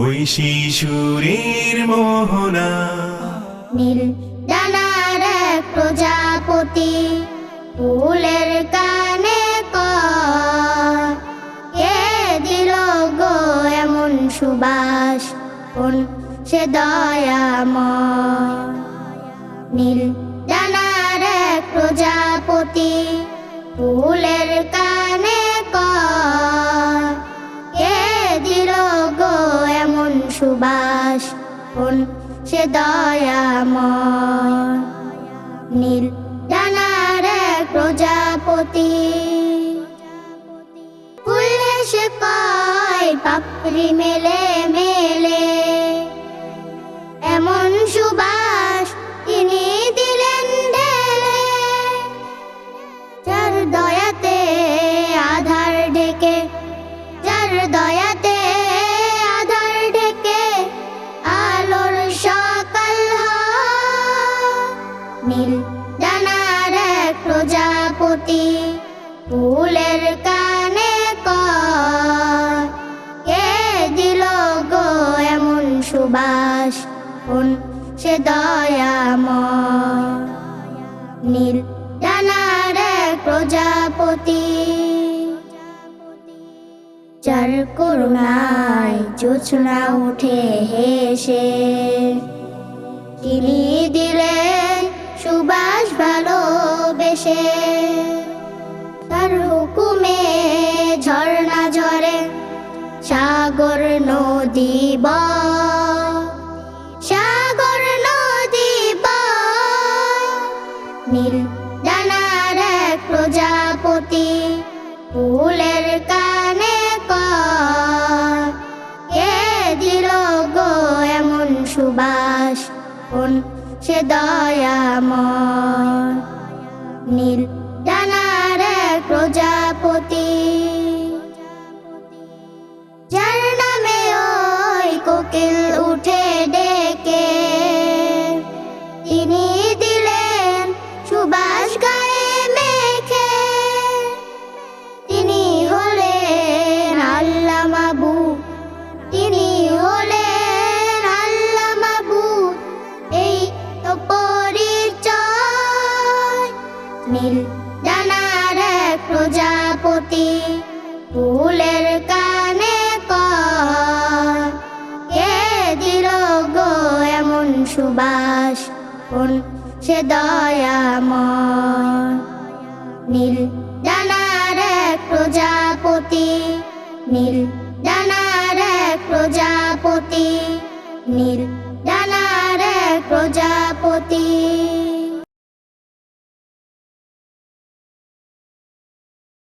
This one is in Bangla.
ওই শিশুরের মোহনা। নীল ডানার প্রজাপতি ফুলের কানে কে দিল গো এমন সুবাস? কোন সে দয়াময়? নীল ডানার এক প্রজাপতি ফুলের কোন সে দয়াময়। নীল ডানার প্রজাপতি। ফুল হেসে কয় পাপড়ি মেলে মেলে। এমন সুবাস তিনি দিলেন ঢেলে। যার দয়াতে আধার ঢেকে, যার দয়াতে নীল ডানার এক প্রজাপতি ফুলের কানে কে দিল গো এমন সুবাস? কোন সে দয়াময়? নীল ডানার এক প্রজাপতি যার করুণায় জোছনা উঠে হেসে। তিনি সুবাস ভালোবেসে তার হুকুমে ঝর্ণা ঝরে, সাগর নদী বয় সাগর নদী বয় নীল ডানার এক প্রজাপতি ফুলের কানে কে দিল গো এমন সুবাস, কোন সে দয়াময়? নীল ডানার প্রজাপতি ফুলের কানে কে দিল গো এমন সুবাস? কোন সে দয়াময়? নীল ডানার প্রজাপতি নীল ডানার প্রজাপতি নীল ডানার প্রজাপতি